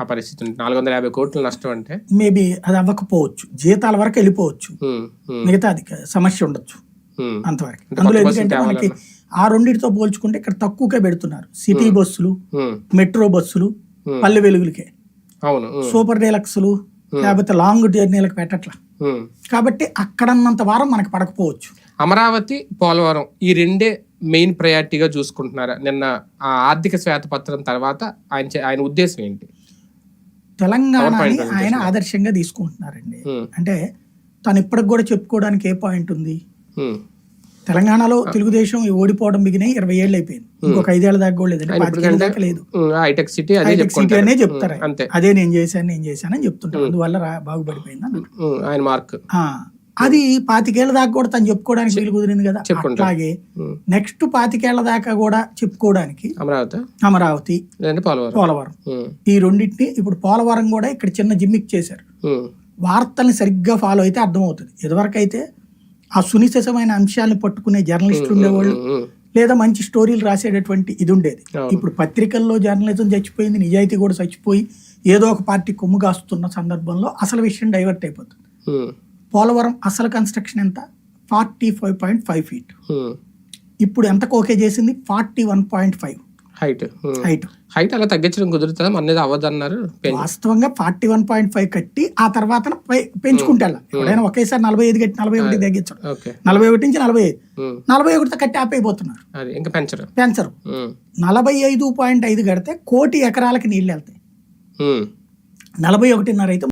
ఆ పరిస్థితి నాలుగు వందల యాభై కోట్ల నష్టం అంటే? మేబీ అది అవ్వకపోవచ్చు. జీతాల వరకు వెళ్ళిపోవచ్చు. మిగతా అది సమస్య ఉండొచ్చు. అంతవరకు. అంటే అందులో ఎందుకంటే మనకి ఆ రెండింటితో పోల్చుకుంటే ఇక్కడ తక్కువగా పెడుతున్నారు. సిటీ బస్సులు మెట్రో బస్సులు. పల్లె వెలుగులకే. అవును సూపర్ డీలక్స్లు లేకపోతే లాంగ్ జర్నీలకు పెట్టట్లా. కాబట్టి అక్కడన్నంత వారం మనకు పడకపోవచ్చు. అమరావతి పోలవరం ఈ రెండే మెయిన్ ప్రయారిటీగా చూసుకుంటున్నారా? నిన్న ఆ ఆర్థిక శ్వేతపత్రం తర్వాత ఆయన ఆయన ఉద్దేశం ఏంటి? తెలంగాణని ఆయన ఆదర్శంగా తీసుకుంటున్నారండి. ఉమ్, అంటే తను ఇప్పటికి కూడా చెప్పుకోవడానికి ఏ పాయింట్ ఉంది? ఉమ్. తెలంగాణలో తెలుగుదేశం ఓడిపోవడం బిగినాయి ఇరవై ఏళ్ళు అయిపోయింది. ఇంకొక ఐదేళ్ళ దాకా కూడా లేదంటే పాతికేళ్ళ దాకా లేదు. హైటెక్ సిటీ అనే చెప్తారు అదే నేను చేశాను నేను చేశానని చెప్తుంటారు. అందువల్ల బాగుపడిపోయింది ఆయన మార్క్ ఆ, అది పాతికేళ్ళ దాకా కూడా తను చెప్పుకోవడానికి వీలు కుదిరింది కదా. ఉమ్, నెక్స్ట్ పాతికేళ్ళ దాకా కూడా చెప్పుకోవడానికి అమరావతి? అమరావతి పోలవరం. ఈ రెండింటిని ఇప్పుడు పోలవరం కూడా ఇక్కడ చిన్న జిమ్మిక్ చేశారు. వార్తల్ని సరిగ్గా ఫాలో అయితే అర్థమవుతుంది. ఇదివరకు అయితే ఆ సునిశ్చితమైన అంశాలను పట్టుకునే జర్నలిస్టులు ఉండేవాళ్ళు లేదా మంచి స్టోరీలు రాసేటటువంటి ఇది ఉండేది. ఇప్పుడు పత్రికల్లో జర్నలిజం చచ్చిపోయింది నిజాయితీ కూడా చచ్చిపోయి ఏదో ఒక పార్టీ కొమ్ము కాస్తున్న సందర్భంలో అసలు విషయం డైవర్ట్ అయిపోతుంది. పోలవరం అసలు కన్స్ట్రక్షన్ ఎంత? Forty five point five feet. ఇప్పుడు ఎంతకు ఓకే చేసింది? Forty one point five. Height. Height. Height అలా తగ్గించడం కుదురుతుందా? మన అవ్వదన్నారు. వాస్తవంగా ఫార్టీ వన్ పాయింట్ ఫైవ్ కట్టి ఆ తర్వాత పెంచుకుంటే. ఎవడైనా ఒకేసారి నలభై ఐదు కట్టి నలభై ఒకటి తగ్గించడం. నలభై ఒకటి నుంచి నలభై ఐదు. నలభై ఒకటితో కట్టి ఆపైపోతున్నారు ఇంకా పెంచరు. పెంచరు. నలభై ఐదు పాయింట్ ఐదు కడితే కోటి ఎకరాలకి నీళ్ళు వెళ్తాయి. నలభై ఒకటిన్నర అయితే